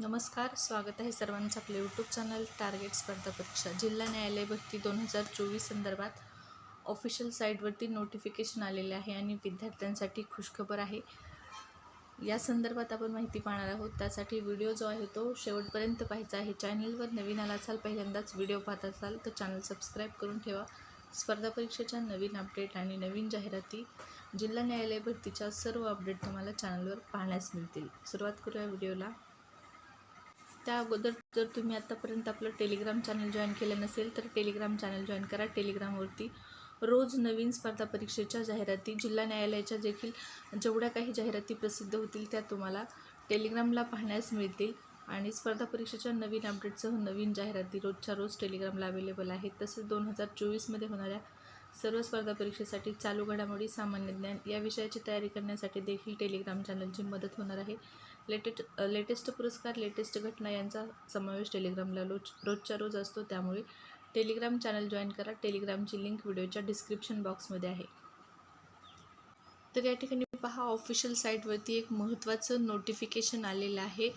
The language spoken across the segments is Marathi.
नमस्कार स्वागत आहे सर्वांचं आपले यूट्यूब चॅनल टार्गेट स्पर्धा परीक्षा जिल्हा न्यायालय भरती दोन हजार चोवीस संदर्भात ऑफिशियल साईटवरती नोटिफिकेशन आलेले आहे आणि विद्यार्थ्यांसाठी खुशखबर आहे. या संदर्भात आपण माहिती पाहणार आहोत. त्यासाठी व्हिडिओ जो आहे तो शेवटपर्यंत पाहायचा आहे. चॅनलवर नवीन आला असाल पहिल्यांदाच व्हिडिओ पाहत असाल तर चॅनल सबस्क्राईब करून ठेवा. स्पर्धा परीक्षेच्या नवीन अपडेट आणि नवीन जाहिराती जिल्हा न्यायालय भरतीच्या सर्व अपडेट तुम्हाला चॅनलवर पाहण्यास मिळतील. सुरुवात करूया व्हिडिओला त्या अगोदर जर तुम्ही आत्तापर्यंत आपलं टेलिग्राम चॅनल जॉईन केलं नसेल तर टेलिग्राम चॅनल जॉईन करा. टेलिग्रामवरती रोज नवीन स्पर्धा परीक्षेच्या जाहिराती जिल्हा न्यायालयाच्या देखील जेवढ्या काही जाहिराती प्रसिद्ध होतील त्या तुम्हाला टेलिग्रामला पाहण्यास मिळतील. आणि स्पर्धा परीक्षेच्या नवीन अपडेटसह नवीन जाहिराती रोजच्या रोज टेलिग्रामला अवेलेबल आहेत. तसेच दोन हजार चोवीसमध्ये होणाऱ्या सर्व स्पर्धा परीक्षेसाठी चालू घडामोडी सामान्य ज्ञान या विषयाची तयारी करण्यासाठी देखील टेलिग्राम चॅनलची मदत होणार आहे. लेटेस्ट लेटेस्ट पुरस्कार लेटेस्ट घटना यांचा समावेश टेलिग्रामला रोज रोजच्या रोज असतो. त्यामुळे टेलिग्राम चॅनल जॉईन करा. टेलिग्रामची लिंक व्हिडिओच्या डिस्क्रिप्शन बॉक्समध्ये आहे. तर या ठिकाणी पहा ऑफिशियल साईटवरती एक महत्त्वाचं नोटिफिकेशन आलेलं आहे.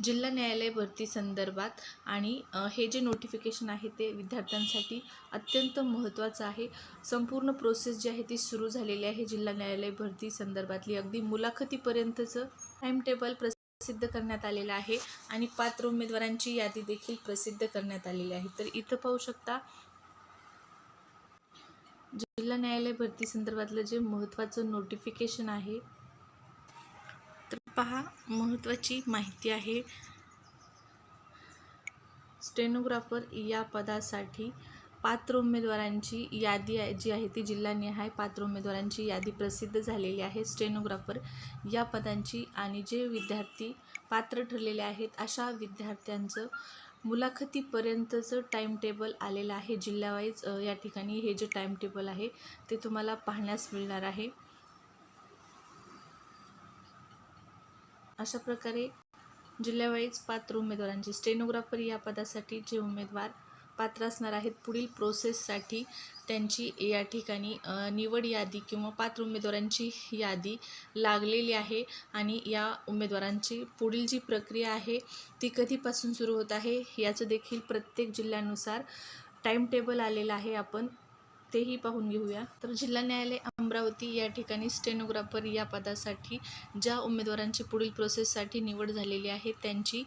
जिल्हा न्यायालय भरती संदर्भात आणि हे जे नोटिफिकेशन आहे ते विद्यार्थ्यांसाठी अत्यंत महत्त्वाचं आहे. संपूर्ण प्रोसेस जी आहे ती सुरू झालेली आहे जिल्हा न्यायालय भरती संदर्भातली. अगदी मुलाखतीपर्यंतचं टाईम टेबल प्रसिद्ध करण्यात आलेलं आहे आणि पात्र उमेदवारांची यादी देखील प्रसिद्ध करण्यात आलेली आहे. तर इथं पाहू शकता जिल्हा न्यायालय भरती संदर्भातलं जे महत्त्वाचं नोटिफिकेशन आहे पहा महत्त्वाची माहिती आहे. स्टेनोग्राफर या पदासाठी पात्र उमेदवारांची यादी आहे जी आहे ती जिल्हानिहाय पात्र उमेदवारांची यादी प्रसिद्ध झालेली आहे. स्टेनोग्राफर या पदांची आणि जे विद्यार्थी पात्र ठरलेले आहेत अशा विद्यार्थ्यांचं मुलाखतीपर्यंतचं टाईम टेबल आलेलं आहे. जिल्हावाईज या ठिकाणी हे जे टाईम टेबल आहे ते तुम्हाला पाहण्यास मिळणार आहे. अशा प्रकारे जिल्ह्यावाईज पात्र उमेदवारांची स्टेनोग्राफर या पदासाठी जे उमेदवार पात्र असणार आहेत पुढील प्रोसेससाठी त्यांची या ठिकाणी निवड यादी किंवा पात्र उमेदवारांची यादी लागलेली आहे आणि या उमेदवारांची पुढील जी प्रक्रिया आहे ती कधीपासून सुरू होत आहे याचं देखील प्रत्येक जिल्ह्यानुसार टाईम टेबल आलेलं आहे आपण तेही पाहून घेऊया. तर जिल्हा न्यायालय अमरावती या ठिकाणी स्टेनोग्राफर या पदासाठी ज्या उमेदवारांची पुढील प्रोसेससाठी निवड झालेली आहे त्यांची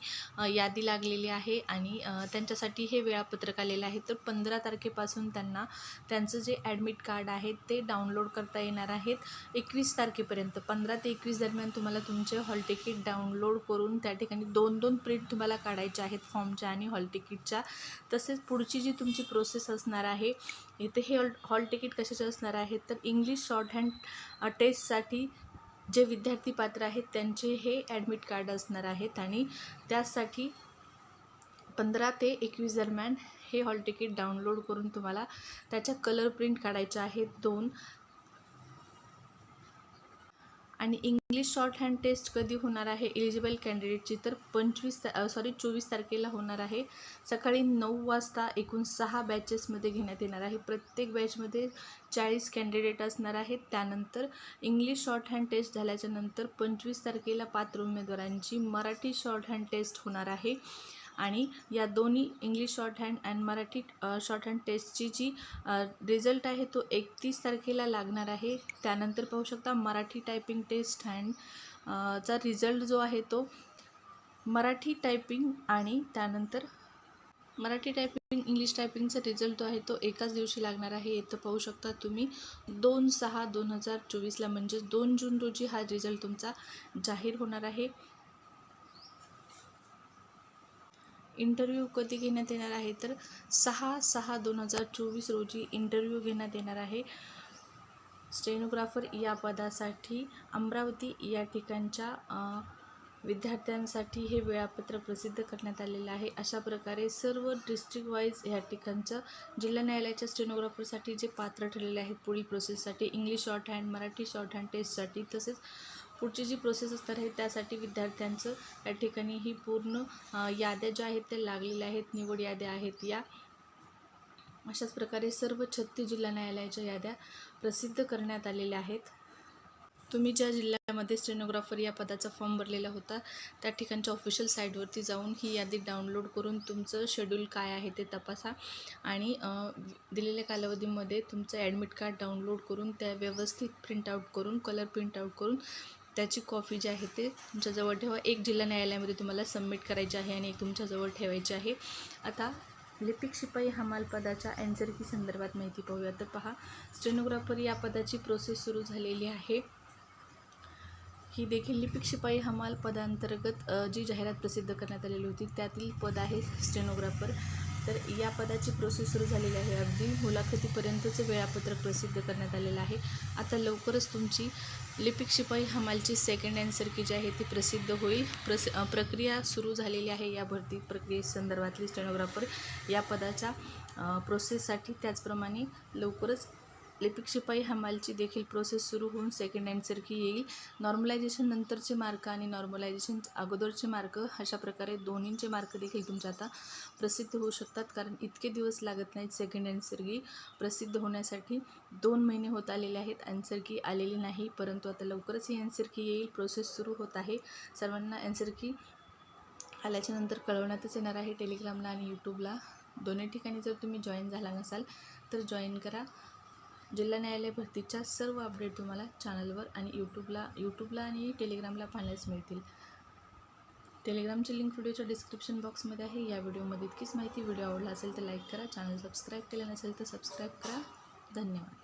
यादी लागलेली आहे आणि त्यांच्यासाठी हे वेळापत्रक आलेलं आहे. तर पंधरा तारखेपासून त्यांना त्यांचं जे ॲडमिट कार्ड आहे ते डाउनलोड करता येणार आहेत. एकवीस तारखेपर्यंत पंधरा ते एकवीस दरम्यान तुम्हाला तुमचे हॉल तिकीट डाउनलोड करून त्या ठिकाणी दोन दोन प्रिंट तुम्हाला काढायचे आहेत फॉर्मच्या आणि हॉल तिकीटच्या तसेच पुढची जी तुमची प्रोसेस असणार आहे इथे हे हॉल हॉल तिकीट कशाचे असणार आहेत तर इंग्लिश शॉर्ट हँड टेस्टसाठी जे विद्यार्थी पात्र आहेत त्यांचे हे ॲडमिट कार्ड असणार आहेत आणि त्यासाठी पंधरा ते एकवीस दरम्यान हे हॉल तिकीट डाउनलोड करून तुम्हाला त्याच्या कलर प्रिंट काढायच्या आहेत. दोन आणि इंग्लिश शॉर्ट हँड टेस्ट कधी होणार आहे? एलिजिबल कॅन्डिडेटची तर पंचवीस सॉरी चोवीस तारखेला होणार आहे. सकाळी नऊ वाजता एकूण सहा बॅचेसमध्ये घेण्यात येणार आहे. प्रत्येक बॅचमध्ये चाळीस कॅन्डिडेट असणार आहेत. त्यानंतर इंग्लिश शॉर्ट हँड टेस्ट झाल्याच्यानंतर पंचवीस तारखेला पात्र उमेदवारांची मराठी शॉर्ट हँड टेस्ट होणार आहे. आणि या दोन्ही English shorthand and Marathi shorthand टेस्टची जी रिझल्ट आहे तो एकतीस तारखेला लागणार आहे. त्यानंतर पाहू शकता मराठी टायपिंग टेस्ट हँड चा रिझल्ट जो आहे तो मराठी टायपिंग आणि त्यानंतर मराठी टायपिंग इंग्लिश टायपिंगचा रिझल्ट जो आहे तो एकाच दिवशी लागणार आहे. इथं पाहू शकता तुम्ही दोन सहा दोन हजार चोवीसला म्हणजेच दोन जून रोजी हा रिझल्ट तुमचा जाहीर होणार आहे. इंटरव्ह्यू कधी घेण्यात येणार आहे? तर सहा सहा दोन हजार चोवीस रोजी इंटरव्ह्यू घेण्यात येणार आहे. स्टेनोग्राफर या पदासाठी अमरावती या ठिकाणच्या विद्यार्थ्यांसाठी हे वेळापत्रक प्रसिद्ध करण्यात आलेलं आहे. अशा प्रकारे सर्व डिस्ट्रिक्ट वाईज ह्या ठिकाणचं जिल्हा न्यायालयाच्या स्टेनोग्राफरसाठी जे पात्र ठरलेले आहेत पुढील प्रोसेससाठी English shorthand Marathi shorthand टेस्टसाठी तसेच पुढची जी प्रोसेस असणार आहे त्यासाठी विद्यार्थ्यांचं या ठिकाणी ही पूर्ण याद्या ज्या आहेत त्या लागलेल्या आहेत निवड याद्या आहेत. या अशाच प्रकारे सर्व छत्तीस जिल्हा न्यायालयाच्या याद्या प्रसिद्ध करण्यात आलेल्या आहेत. तुम्ही ज्या जिल्ह्यामध्ये स्टेनोग्राफर या पदाचा फॉर्म भरलेला होता त्या ठिकाणच्या ऑफिशियल साईटवरती जाऊन ही यादी डाउनलोड करून तुमचं शेड्यूल काय आहे ते तपासा. आणि दिलेल्या कालावधीमध्ये तुमचं ॲडमिट कार्ड डाउनलोड करून त्या व्यवस्थित प्रिंटआउट करून कलर प्रिंटआउट करून त्याची कॉफी जी आहे ते तुमच्याजवळ ठेवा. एक जिल्हा न्यायालयामध्ये तुम्हाला सबमिट करायची आहे आणि एक तुमच्याजवळ ठेवायची आहे. आता लिपिक शिपाई हमालपदाच्या पदाच्या एन्सरकी संदर्भात माहिती पाहूया. तर पहा स्टेनोग्राफर या पदाची प्रोसेस सुरू झालेली आहे. ही देखील लिपिक शिपाई हमाल पदांतर्गत जी जाहिरात प्रसिद्ध करण्यात आलेली होती त्यातील पद आहे स्टेनोग्राफर. तर या पदाची प्रोसेस सुरू झालेली आहे. अगदी मुलाखतीपर्यंतचं वेळापत्रक प्रसिद्ध करण्यात आलेलं आहे. आता लवकरच तुमची लिपिक शिपाई हमालची सेकंड अँसर की जी आहे ती प्रसिद्ध होईल. प्रस प्रक्रिया सुरू झालेली आहे या भरती प्रक्रियेसंदर्भातली स्टेनोग्राफर या पदाच्या प्रोसेससाठी त्याचप्रमाणे लवकरच लिपिक शिपाई हमालची देखील प्रोसेस सुरू होऊन सेकंड अँसर येईल. नॉर्मलायझेशन नंतरचे मार्क आणि नॉर्मलायझेशन अगोदरचे मार्क अशा प्रकारे दोन्हींचे मार्क देखील तुमच्या आता प्रसिद्ध होऊ शकतात. कारण इतके दिवस लागत नाहीत सेकंड अँसर प्रसिद्ध होण्यासाठी दोन महिने होत आलेले आहेत. अँसरकी आलेली नाही. परंतु आता लवकरच ही अँसरकी येईल. प्रोसेस सुरू होत आहे. सर्वांना अँसरकी आल्याच्यानंतर कळवण्यातच येणार आहे. टेलिग्रामला आणि यूट्यूबला दोन्ही ठिकाणी जर तुम्ही जॉईन झाला नसाल तर जॉईन करा. जिल्हा न्यायालय भरतीच्या सर्व अपडेट तुम्हाला चॅनलवर आणि यूट्यूबला यूट्यूबला आणि टेलिग्रामला पाहायलाच मिळतील. टेलिग्रामची लिंक व्हिडिओच्या डिस्क्रिप्शन बॉक्समध्ये आहे. या व्हिडिओमध्ये इतकीच माहिती. व्हिडिओ आवडला असेल तर लाईक करा. चॅनल सबस्क्राईब केलं नसेल तर सबस्क्राईब करा. धन्यवाद.